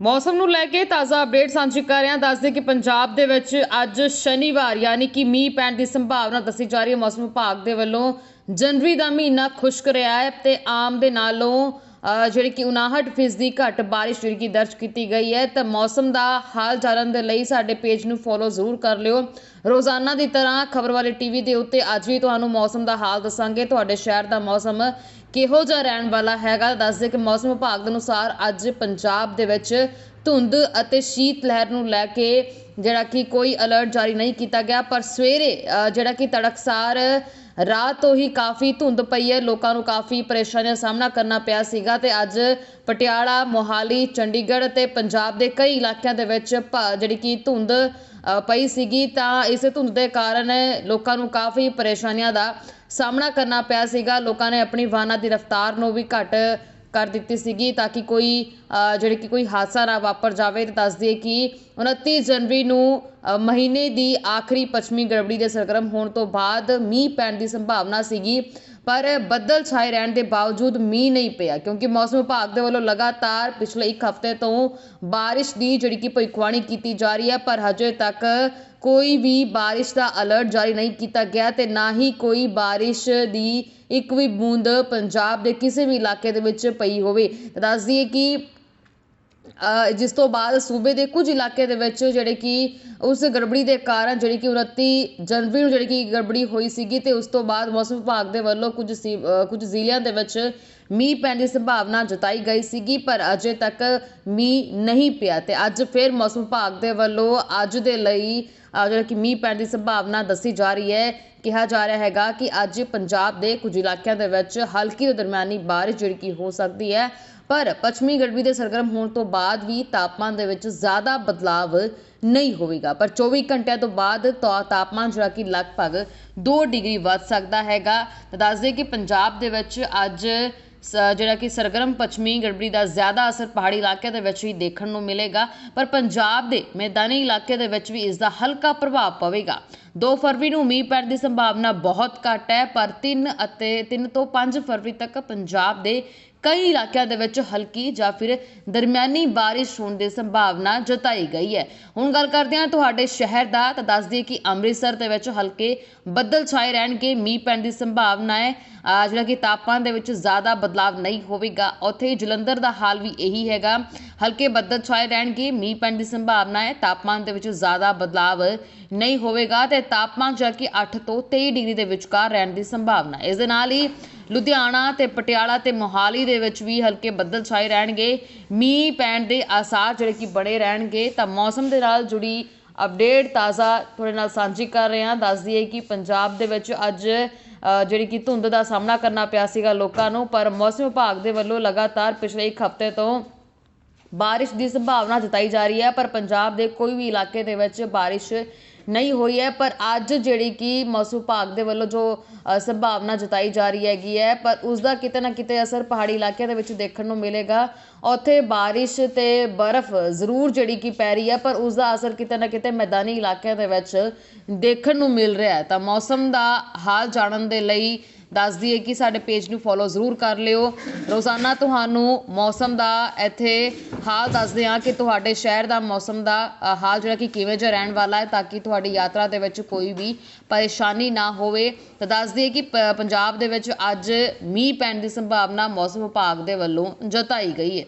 ਮੌਸਮ ਨੂੰ ਲੈ ਕੇ ਤਾਜ਼ਾ ਅਪਡੇਟ ਸਾਂਝੀ ਕਰ ਰਹੇ ਹਾਂ। ਦੱਸਦੇ ਕਿ ਪੰਜਾਬ ਦੇ ਵਿੱਚ ਅੱਜ ਸ਼ਨੀਵਾਰ, ਯਾਨੀ ਕਿ ਮੀਂਹ ਪੈਣ ਦੀ ਸੰਭਾਵਨਾ ਦੱਸੀ ਜਾ ਰਹੀ ਹੈ। ਮੌਸਮ ਵਿਭਾਗ ਦੇ ਵੱਲੋਂ ਜਨਵਰੀ ਦਾ ਮਹੀਨਾ ਖੁਸ਼ਕ ਰਿਹਾ ਹੈ ਤੇ ਆਮ ਦੇ ਨਾਲੋਂ ਜਿਹੜੀ ਕਿ 59% ਘੱਟ ਬਾਰਿਸ਼ ਜਿਹੜੀ ਕਿ ਦਰਜ ਕੀਤੀ ਗਈ ਹੈ, ਤਾਂ ਮੌਸਮ ਦਾ ਹਾਲ ਜਾਣਨ ਦੇ ਲਈ ਸਾਡੇ ਪੇਜ ਨੂੰ ਫੋਲੋ ਜ਼ਰੂਰ ਕਰ ਲਿਓ। ਰੋਜ਼ਾਨਾ ਦੀ ਤਰ੍ਹਾਂ ਖਬਰ ਵਾਲੇ ਟੀਵੀ ਦੇ ਉੱਤੇ ਅੱਜ ਵੀ ਤੁਹਾਨੂੰ ਮੌਸਮ ਦਾ ਹਾਲ ਦੱਸਾਂਗੇ। ਤੁਹਾਡੇ ਸ਼ਹਿਰ ਦਾ ਮੌਸਮ ਕਿਹੋ ਜਿਹਾ ਰਹਿਣ ਵਾਲਾ ਹੈਗਾ? ਦੱਸਦੇ ਕਿ ਮੌਸਮ ਵਿਭਾਗ ਦੇ ਅਨੁਸਾਰ ਅੱਜ ਪੰਜਾਬ ਦੇ ਵਿੱਚ ਧੁੰਦ ਅਤੇ ਸ਼ੀਤ ਲਹਿਰ ਨੂੰ ਲੈ ਕੇ ਜਿਹੜਾ ਕਿ ਕੋਈ ਅਲਰਟ ਜਾਰੀ ਨਹੀਂ ਕੀਤਾ ਗਿਆ, ਪਰ ਸਵੇਰੇ ਜਿਹੜਾ ਕਿ ਤੜਕਸਾਰ ਰਾਤ ਤੋਂ ਹੀ ਕਾਫੀ ਧੁੰਦ ਪਈ ਹੈ। ਲੋਕਾਂ ਨੂੰ ਕਾਫੀ ਪਰੇਸ਼ਾਨੀਆਂ ਦਾ ਸਾਹਮਣਾ ਕਰਨਾ ਪਿਆ ਸੀਗਾ ਤੇ ਅੱਜ ਪਟਿਆਲਾ ਮੋਹਾਲੀ ਚੰਡੀਗੜ੍ਹ ਤੇ ਪੰਜਾਬ ਦੇ ਕਈ ਇਲਾਕਿਆਂ ਦੇ ਵਿੱਚ ਭਾ ਜਿਹੜੀ ਕਿ ਧੁੰਦ ਅ, ਪਈ ਸੀਗੀ ਤਾਂ ਇਸ ਧੁੰਦ ਦੇ ਕਾਰਨ ਲੋਕਾਂ ਨੂੰ ਕਾਫੀ ਪਰੇਸ਼ਾਨੀਆਂ ਦਾ ਸਾਹਮਣਾ ਕਰਨਾ ਪਿਆ ਸੀਗਾ। ਲੋਕਾਂ ਨੇ ਆਪਣੀ ਵਾਹਨਾਂ ਦੀ ਰਫ਼ਤਾਰ ਨੂੰ ਵੀ ਘੱਟ ਕਰ ਦਿੱਤੀ ਸੀਗੀ ਤਾਂ ਕਿ ਕੋਈ ਅ, ਜਿਹੜੀ ਕਿ ਕੋਈ ਹਾਦਸਾ ਨਾ ਵਾਪਰ ਜਾਵੇ। ਤੇ ਦੱਸ ਦਈਏ ਕਿ 29 ਜਨਵਰੀ ਨੂੰ ਮਹੀਨੇ ਦੀ ਆਖਰੀ ਪੱਛਮੀ ਗੜਬੜੀ ਦੇ ਸਰਗਰਮ ਹੋਣ ਤੋਂ ਬਾਅਦ ਮੀਂਹ ਪੈਣ ਦੀ ਸੰਭਾਵਨਾ ਸੀਗੀ, ਪਰ ਬੱਦਲ ਛਾਏ ਰਹਿਣ ਦੇ ਬਾਵਜੂਦ ਮੀਂਹ ਨਹੀਂ ਪਿਆ, ਕਿਉਂਕਿ ਮੌਸਮ ਵਿਭਾਗ ਦੇ ਵੱਲੋਂ ਲਗਾਤਾਰ ਪਿਛਲੇ ਇੱਕ ਹਫ਼ਤੇ ਤੋਂ ਬਾਰਿਸ਼ ਦੀ ਜਿਹੜੀ ਕਿ ਭਵਿੱਖਬਾਣੀ ਕੀਤੀ ਜਾ ਰਹੀ ਹੈ, ਪਰ ਹਜੇ ਤੱਕ ਕੋਈ ਵੀ ਬਾਰਿਸ਼ ਦਾ ਅਲਰਟ ਜਾਰੀ ਨਹੀਂ ਕੀਤਾ ਗਿਆ ਤੇ ਨਾ ਹੀ ਕੋਈ ਬਾਰਿਸ਼ ਦੀ ਇੱਕ ਵੀ ਬੂੰਦ ਪੰਜਾਬ ਦੇ ਕਿਸੇ ਵੀ ਇਲਾਕੇ ਦੇ ਵਿੱਚ ਪਈ ਹੋਵੇ। ਤਾਂ ਦੱਸ ਦਈਏ ਕਿ ਜਿਸ ਤੋਂ ਬਾਅਦ ਸੂਬੇ ਦੇ ਕੁਝ ਇਲਾਕੇ ਦੇ ਵਿੱਚ ਜਿਹੜੇ ਕਿ ਉਸ ਗੜਬੜੀ ਦੇ ਕਾਰਨ ਜਿਹੜੀ ਕਿ 29 ਜਨਵਰੀ ਨੂੰ ਜਿਹੜੀ ਕਿ ਗੜਬੜੀ ਹੋਈ ਸੀਗੀ ਅਤੇ ਉਸ ਤੋਂ ਬਾਅਦ ਮੌਸਮ ਵਿਭਾਗ ਦੇ ਵੱਲੋਂ ਕੁਝ ਸੀ- ਕੁਝ ਜ਼ਿਲ੍ਹਿਆਂ ਦੇ ਵਿੱਚ ਮੀਂਹ ਪੈਣ ਦੀ ਸੰਭਾਵਨਾ ਜਤਾਈ ਗਈ ਸੀਗੀ, ਪਰ ਅਜੇ ਤੱਕ ਮੀਂਹ ਨਹੀਂ ਪਿਆ ਅਤੇ ਅੱਜ ਫਿਰ ਮੌਸਮ ਵਿਭਾਗ ਦੇ ਵੱਲੋਂ ਅੱਜ ਦੇ ਲਈ ਜਿਹੜਾ ਕਿ ਮੀਂਹ ਪੈਣ ਦੀ ਸੰਭਾਵਨਾ ਦੱਸੀ ਜਾ ਰਹੀ ਹੈ, ਕਿਹਾ ਜਾ ਰਿਹਾ ਹੈਗਾ ਕਿ ਅੱਜ ਪੰਜਾਬ ਦੇ ਕੁਝ ਇਲਾਕਿਆਂ ਦੇ ਵਿੱਚ ਹਲਕੀ ਤੋਂ ਦਰਮਿਆਨੀ ਬਾਰਿਸ਼ ਜਿਹੜੀ ਕਿ ਹੋ ਸਕਦੀ ਹੈ। ਪਰ ਪੱਛਮੀ ਗੜਬੀ ਦੇ ਸਰਗਰਮ ਹੋਣ ਤੋਂ ਬਾਅਦ ਵੀ ਤਾਪਮਾਨ ਦੇ ਵਿੱਚ ਜ਼ਿਆਦਾ ਬਦਲਾਵ ਨਹੀਂ ਹੋਵੇਗਾ। ਪਰ 24 ਘੰਟਿਆਂ ਤੋਂ ਬਾਅਦ ਤਾਂ ਤਾਪਮਾਨ ਜਿਹੜਾ ਕਿ ਲਗਭਗ 2 ਡਿਗਰੀ ਵੱਧ ਸਕਦਾ ਹੈਗਾ। ਤਾਂ ਦੱਸਦੇ ਕਿ ਪੰਜਾਬ ਦੇ ਵਿੱਚ ਅੱਜ ਜਿਹੜਾ ਕਿ ਸਰਗਰਮ ਪੱਛਮੀ ਗੜਬੜੀ ਦਾ ਜ਼ਿਆਦਾ ਅਸਰ ਪਹਾੜੀ ਇਲਾਕਿਆਂ ਦੇ ਵਿੱਚ ਵੀ ਦੇਖਣ ਨੂੰ ਮਿਲੇਗਾ, ਪਰ ਪੰਜਾਬ ਦੇ ਮੈਦਾਨੀ ਇਲਾਕੇ ਦੇ ਵਿੱਚ ਵੀ ਇਸ ਦਾ ਹਲਕਾ ਪ੍ਰਭਾਵ ਪਵੇਗਾ। 2 ਫਰਵਰੀ ਨੂੰ ਮੀਂਹ ਪੈਣ ਦੀ ਸੰਭਾਵਨਾ ਬਹੁਤ ਘੱਟ ਹੈ, ਪਰ 3 ਅਤੇ 3 ਤੋਂ 5 ਫਰਵਰੀ ਤੱਕ ਪੰਜਾਬ ਦੇ ਕਈ ਇਲਾਕਿਆਂ ਦੇ ਵਿੱਚ ਹਲਕੀ ਜਾਂ ਫਿਰ ਦਰਮਿਆਨੀ ਬਾਰਿਸ਼ ਹੋਣ ਦੀ ਸੰਭਾਵਨਾ ਜਤਾਈ ਗਈ ਹੈ। ਹੁਣ ਗੱਲ ਕਰਦੇ ਹਾਂ ਤੁਹਾਡੇ ਸ਼ਹਿਰ ਦਾ, ਤਾਂ ਦੱਸ ਦਈਏ ਕਿ ਅੰਮ੍ਰਿਤਸਰ ਦੇ ਵਿੱਚ ਹਲਕੇ ਬੱਦਲ ਛਾਏ ਰਹਿਣਗੇ, ਮੀਂਹ ਪੈਣ ਦੀ ਸੰਭਾਵਨਾ ਹੈ। ਜਿਹੜਾ ਕਿ ਤਾਪਮਾਨ ਦੇ ਵਿੱਚ ਜ਼ਿਆਦਾ ਬਦਲਾਵ ਨਹੀਂ ਹੋਵੇਗਾ। ਉੱਥੇ ਹੀ ਜਲੰਧਰ ਦਾ ਹਾਲ ਵੀ ਇਹੀ ਹੈਗਾ। ਹਲਕੇ ਬੱਦਲ ਛਾਏ ਰਹਿਣਗੇ। ਮੀਂਹ ਪੈਣ ਦੀ ਸੰਭਾਵਨਾ ਹੈ। ਤਾਪਮਾਨ ਦੇ ਵਿੱਚ ਜ਼ਿਆਦਾ ਬਦਲਾਵ ਨਹੀਂ ਹੋਵੇਗਾ ਤੇ ਤਾਪਮਾਨ ਜਿਹੜਾ ਕਿ 8 ਤੋਂ 23 ਡਿਗਰੀ ਦੇ ਵਿਚਕਾਰ ਰਹਿਣ ਦੀ ਸੰਭਾਵਨਾ ਹੈ। ਇਸ ਦੇ ਨਾਲ ਹੀ ਲੁਧਿਆਣਾ ਤੇ ਪਟਿਆਲਾ ਤੇ ਮੋਹਾਲੀ ਦੇ ਵਿੱਚ ਵੀ ਹਲਕੇ ਬੱਦਲ ਛਾਏ ਰਹਿਣਗੇ। ਮੀਂਹ ਪੈਣ ਦੇ ਆਸਾਰ ਜਿਹੜੇ ਕਿ ਬਣੇ ਰਹਿਣਗੇ ਤਾਂ ਮੌਸਮ ਦੇ ਨਾਲ ਜੁੜੀ ਅਪਡੇਟ ਤਾਜ਼ਾ ਤੁਹਾਡੇ ਨਾਲ ਸਾਂਝੀ ਕਰ ਰਹੇ ਹਾਂ। ਦੱਸ ਦਈਏ ਕਿ ਪੰਜਾਬ ਦੇ ਵਿੱਚ ਅੱਜ ਜਿਹੜੀ ਕਿ ਧੁੰਦ ਦਾ ਸਾਹਮਣਾ ਕਰਨਾ ਪਿਆ ਸੀਗਾ ਲੋਕਾਂ ਨੂੰ, ਪਰ ਮੌਸਮ ਵਿਭਾਗ ਦੇ ਵੱਲੋਂ ਲਗਾਤਾਰ ਪਿਛਲੇ ਇੱਕ ਹਫ਼ਤੇ ਤੋਂ ਬਾਰਿਸ਼ ਦੀ ਸੰਭਾਵਨਾ ਜਤਾਈ ਜਾ ਰਹੀ ਹੈ, ਪਰ ਪੰਜਾਬ ਦੇ ਕੋਈ ਵੀ ਇਲਾਕੇ ਦੇ ਵਿੱਚ ਬਾਰਿਸ਼ ਨਹੀਂ ਹੋਈ ਹੈ। ਪਰ ਅੱਜ ਜਿਹੜੀ ਕਿ ਮੌਸਮ ਵਿਭਾਗ ਦੇ ਵੱਲੋਂ ਜੋ ਸੰਭਾਵਨਾ ਜਤਾਈ ਜਾ ਰਹੀ ਹੈਗੀ ਹੈ, ਪਰ ਉਸ ਦਾ ਕਿਤੇ ਨਾ ਕਿਤੇ ਅਸਰ ਪਹਾੜੀ ਇਲਾਕਿਆਂ ਦੇ ਵਿੱਚ ਦੇਖਣ ਨੂੰ ਮਿਲੇਗਾ। ਉੱਥੇ ਬਾਰਿਸ਼ ਤੇ ਬਰਫ਼ ਜ਼ਰੂਰ ਜਿਹੜੀ ਕਿ ਪੈ ਰਹੀ ਹੈ, ਪਰ ਉਸ ਦਾ ਅਸਰ ਕਿਤੇ ਨਾ ਕਿਤੇ ਮੈਦਾਨੀ ਇਲਾਕਿਆਂ ਦੇ ਵਿੱਚ ਦੇਖਣ ਨੂੰ ਮਿਲ ਰਿਹਾ ਹੈ। ਤਾਂ ਮੌਸਮ ਦਾ ਹਾਲ ਜਾਣਨ ਦੇ ਲਈ ਦੱਸ ਦਈਏ ਕਿ ਸਾਡੇ ਪੇਜ ਨੂੰ ਫੋਲੋ ਜ਼ਰੂਰ ਕਰ ਲਿਓ। ਰੋਜ਼ਾਨਾ ਤੁਹਾਨੂੰ ਮੌਸਮ ਦਾ ਇੱਥੇ ਹਾਲ ਦੱਸਦੇ ਹਾਂ ਕਿ ਤੁਹਾਡੇ ਸ਼ਹਿਰ ਦਾ ਮੌਸਮ ਦਾ ਹਾਲ ਜਿਹੜਾ ਕਿ ਕਿਵੇਂ ਜਿਹਾ ਰਹਿਣ ਵਾਲਾ ਹੈ ਤਾਂ ਕਿ ਤੁਹਾਡੀ ਯਾਤਰਾ ਦੇ ਵਿੱਚ ਕੋਈ ਵੀ ਪਰੇਸ਼ਾਨੀ ਨਾ ਹੋਵੇ। ਤਾਂ ਦੱਸ ਦਈਏ ਕਿ ਪ- ਪੰਜਾਬ ਦੇ ਵਿੱਚ ਅੱਜ ਮੀਂਹ ਪੈਣ ਦੀ ਸੰਭਾਵਨਾ ਮੌਸਮ ਵਿਭਾਗ ਦੇ ਵੱਲੋਂ ਜਤਾਈ ਗਈ ਹੈ।